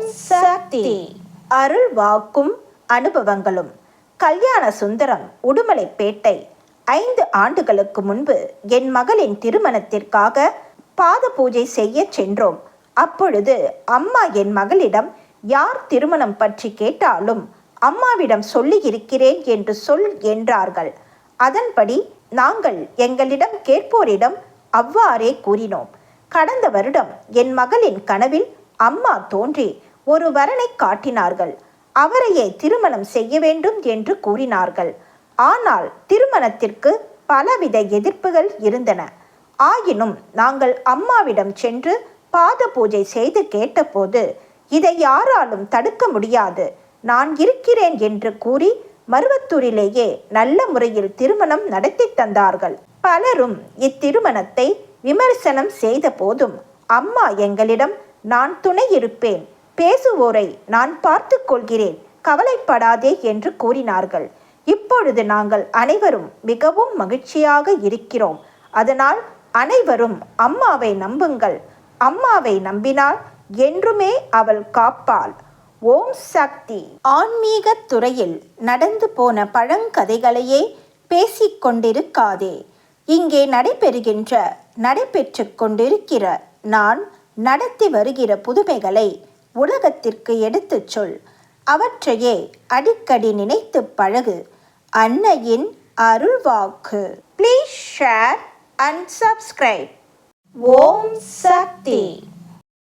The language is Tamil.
ஓம் சக்தி. அருள் வாக்கும் அனுபவங்களும். கல்யாண சுந்தரம் உடுமலைப்பேட்டை. ஐந்து ஆண்டுகளுக்கு முன்பு என் மகளின் திருமணத்திற்காக பாத பூஜை செய்ய சென்றோம். அப்பொழுது அம்மா என் மகளிடம் யார் திருமணம் பற்றி கேட்டாலும் அம்மாவிடம் சொல்லி இருக்கிறேன் என்று சொல் என்றார்கள். அதன்படி நாங்கள் எங்களிடம் கேட்போரிடம் அவ்வாறே கூறினோம். கடந்த வருடம் என் மகளின் கனவில் அம்மா தோன்றி ஒரு வரனை காட்டினார்கள். அவரையே திருமணம் செய்ய வேண்டும் என்று கூறினார்கள். ஆனால் திருமணத்திற்கு பலவித எதிர்ப்புகள் இருந்தன. ஆயினும் நாங்கள் அம்மாவிடம் சென்று பாத பூஜை செய்து கேட்டபோது இதை யாராலும் தடுக்க முடியாது. நான் இருக்கிறேன் என்று கூறி மருவத்தூரிலேயே நல்ல முறையில் திருமணம் நடத்தி தந்தார்கள். பலரும் இத்திருமணத்தை விமர்சனம் செய்த போதும் அம்மா எங்களிடம் நான் துணை இருப்பேன். பேசுவோரை நான் பார்த்து கொள்கிறேன் கவலைப்படாதே என்று கூறினார்கள். இப்பொழுது நாங்கள் அனைவரும் மிகவும் மகிழ்ச்சியாக இருக்கிறோம். அதனால் அனைவரும் அம்மாவை நம்புங்கள். அம்மாவை நம்பினால் என்றுமே அவள் காப்பாள். ஓம் சக்தி. ஆன்மீக துறையில் நடந்து போன பழங்கதைகளையே பேசிக்கொண்டிருக்காதே இங்கே நடைபெறுகின்ற நடைபெற்று கொண்டிருக்கிற நான் நடத்தி வருகிற புதுமைகளை உலகத்திற்கு எடுத்துச் சொல். அவற்றையே அடிக்கடி நினைத்து பழகு. அன்னையின் அருள்வாக்கு. Please share and subscribe Om Shakti.